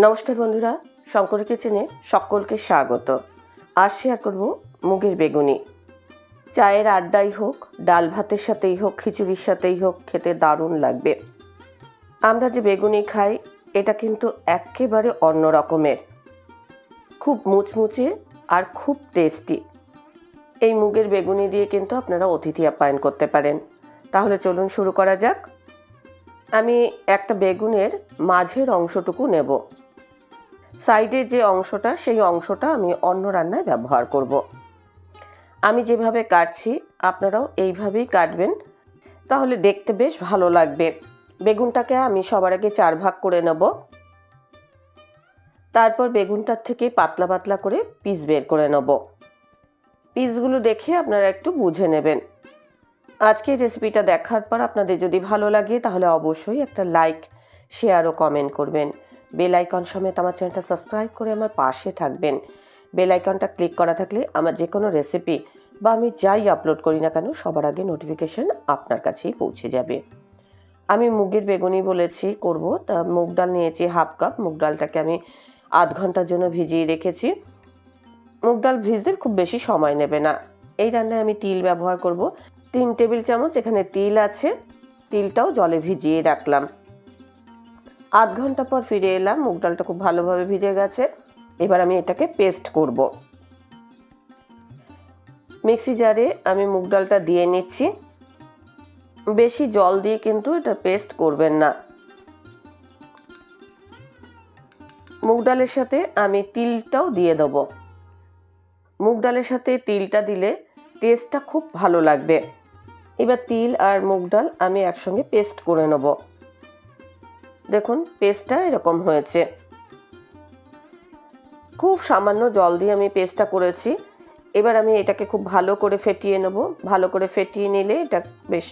নমস্কার বন্ধুরা, শঙ্কর কিচেনে সকলকে স্বাগত। আজ শেয়ার করব মুগের বেগুনি। চায়ের আড্ডাই হোক, ডাল ভাতের সাথেই হোক, খিচুড়ির সাথেই হোক, খেতে দারুণ লাগবে। আমরা যে বেগুনি খাই, এটা কিন্তু একেবারে অন্য রকমের। খুব মুচমুচে আর খুব টেস্টি। এই মুগের বেগুনি দিয়ে কিন্তু আপনারা অতিথি আপ্যায়ন করতে পারেন। তাহলে চলুন শুরু করা যাক। আমি একটা বেগুনের মাঝের অংশটুকু নেব। সাইডে যে অংশটা, সেই অংশটা আমি অন্য রান্নায় ব্যবহার করব। আমি যেভাবে কাটছি, আপনারাও এইভাবেই কাটবেন। তাহলে দেখতে বেশ ভালো লাগবে। বেগুনটাকে আমি সবার আগে চার ভাগ করে নেব। তারপর বেগুনটার থেকে পাতলা পাতলা করে পিস বের করে নেব। পিসগুলো দেখে আপনারা একটু বুঝে নেবেন। আজকে রেসিপিটা দেখার পর আপনাদের যদি ভালো লাগে, তাহলে অবশ্যই একটা লাইক শেয়ার ও কমেন্ট করবেন। বেল আইকন সমেত আমার চ্যানেলটা সাবস্ক্রাইব করে আমার পাশে থাকবেন। বেল আইকনটা ক্লিক করা থাকলে আমার যে কোনো রেসিপি বা আমি যাই আপলোড করি না কেন, সবার আগে নোটিফিকেশন আপনার কাছেই পৌঁছে যাবে। আমি মুগের বেগুনি বলেছি করব। তা মুগ ডাল নিয়েছি হাফ কাপ মুগ ডালটাকে আমি আধ ঘণ্টার জন্য ভিজিয়ে রেখেছি। মুগ ডাল ভিজতে খুব বেশি সময় নেবে না। এই রান্নায় আমি তিল ব্যবহার করব। তিন টেবিল চামচ এখানে তিল আছে। তিলটাও জলে ভিজিয়ে রাখলাম। আধ ঘণ্টা পর ফিরে এলাম, মুগ ডালটা খুব ভালোভাবে ভিজে গেছে। এবার আমি এটাকে পেস্ট করব। মিক্সি জারে আমি মুগ ডালটা দিয়ে নিচ্ছি। বেশি জল দিয়ে কিন্তু এটা পেস্ট করবেন না। মুগ ডালের সাথে আমি তিলটাও দিয়ে দেব। মুগ ডালের সাথে তিলটা দিলে টেস্টটা খুব ভালো লাগবে। এবার তিল আর মুগ ডাল আমি একসঙ্গে পেস্ট করে নেব। দেখুন পেস্টটা এরকম হয়েছে। খুব সামান্য জল দিয়ে আমি পেস্টটা করেছি। এবার আমি এটাকে খুব ভালো করে ফেটিয়ে নেব। ভালো করে ফেটিয়ে নিলে এটা বেশ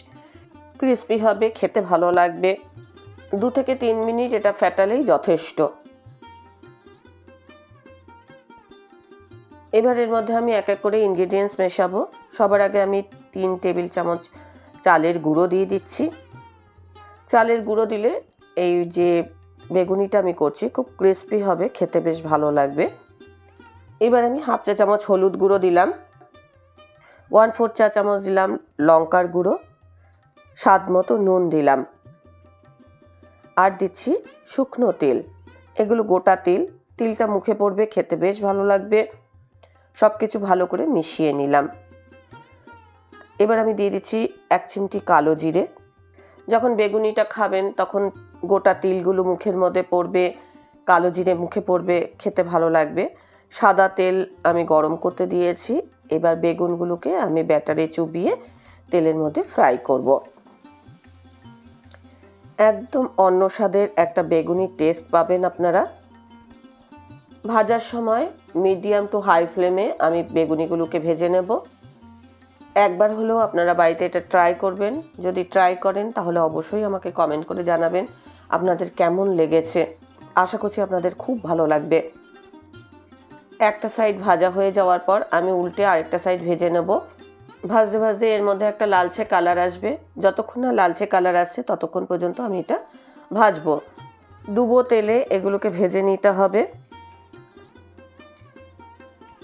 ক্রিস্পি হবে, খেতে ভালো লাগবে। দু থেকে তিন মিনিট এটা ফেটালেই যথেষ্ট। এবার এর মধ্যে আমি এক এক করে ইনগ্রিডিয়েন্টস মেশাবো। সবার আগে আমি তিন টেবিল চামচ চালের গুঁড়ো দিয়ে দিচ্ছি। চালের গুঁড়ো দিলে এই যে বেগুনিটা আমি করছি, খুব ক্রিস্পি হবে, খেতে বেশ ভালো লাগবে। এবার আমি হাফ চা চামচ হলুদ গুঁড়ো দিলাম ওয়ান ফোর চা চামচ দিলাম লঙ্কার গুঁড়ো, স্বাদ মতো নুন দিলাম। আর দিচ্ছি শুকনো তেল, এগুলো গোটা তেল, তিলটা মুখে পড়বে, খেতে বেশ ভালো লাগবে। সব কিছু ভালো করে মিশিয়ে নিলাম। এবার আমি দিয়ে দিচ্ছি এক চিমটি কালো জিরে। যখন বেগুনিটা খাবেন, তখন গোটা তিলগুলো মুখের মধ্যে পড়বে, কালো জিরে মুখে পড়বে, খেতে ভালো লাগবে। সাদা তেল আমি গরম করতে দিয়েছি, এবার বেগুনগুলোকে আমি ব্যাটারে চুবিয়ে তেলের মধ্যে ফ্রাই করব। একদম অন্য স্বাদের একটা বেগুনির টেস্ট পাবেন আপনারা। ভাজার সময় মিডিয়াম টু হাই ফ্লেমে আমি বেগুনিগুলোকে ভেজে নেব। একবার হলেও আপনারা বাড়িতে এটা ট্রাই করবেন। যদি ট্রাই করেন তাহলে অবশ্যই আমাকে কমেন্ট করে জানাবেন। আপনাদের কেমন লেগেছে? আশা করছি আপনাদের খুব ভালো লাগবে। একটা সাইড ভাজা হয়ে যাওয়ার পর আমি উল্টে আরেকটা সাইড ভেজে নেব। ভাজতে ভাজতে এর মধ্যে একটা লালচে কালার আসবে। যতক্ষণ না লালচে কালার আসছে, ততক্ষণ পর্যন্ত আমি এটা ভাজবো। ডুবো তেলে এগুলোকে ভেজে নিতে হবে।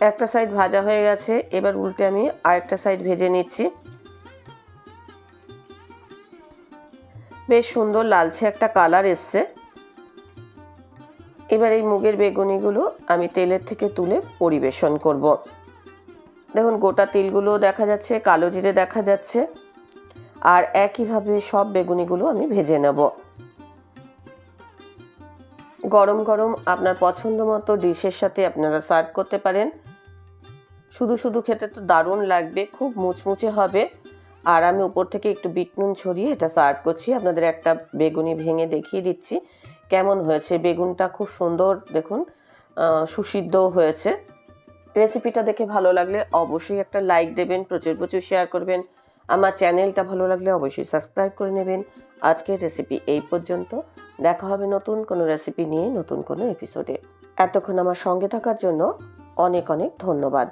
একটা সাইড ভাজা হয়ে গেছে, এবার উল্টে আমি আরেকটা সাইড ভেজে নিচ্ছি। বেশ সুন্দর লালচে একটা কালার এসছে। এবার এই মুগের বেগুনিগুলো আমি তেলের থেকে তুলে পরিবেশন করব। দেখুন, গোটা তিলগুলো দেখা যাচ্ছে, কালো জিরে দেখা যাচ্ছে, আর একইভাবে সব বেগুনিগুলো আমি ভেজে নেব। গরম গরম আপনার পছন্দ মতো ডিশের সাথে আপনারা সার্ভ করতে পারেন। শুধু শুধু খেতে তো দারুণ লাগবে, খুব মুচমুচে হবে। আর আমি উপর থেকে একটু বিট নুন ছড়িয়ে এটা সার্ভ করছি। আপনাদের একটা বেগুনি ভেঙে দেখিয়ে দিচ্ছি। কেমন হয়েছে? বেগুনটা খুব সুন্দর, দেখুন সুসিদ্ধও হয়েছে। রেসিপিটা দেখে ভালো লাগলে অবশ্যই একটা লাইক দেবেন, প্রচুর প্রচুর শেয়ার করবেন। আমার চ্যানেলটা ভালো লাগলে অবশ্যই সাবস্ক্রাইব করে নেবেন। আজকের রেসিপি এই পর্যন্ত। দেখা হবে নতুন কোনো রেসিপি নিয়ে, নতুন কোনো এপিসোডে। এতক্ষণ আমার সঙ্গে থাকার জন্য অনেক অনেক ধন্যবাদ।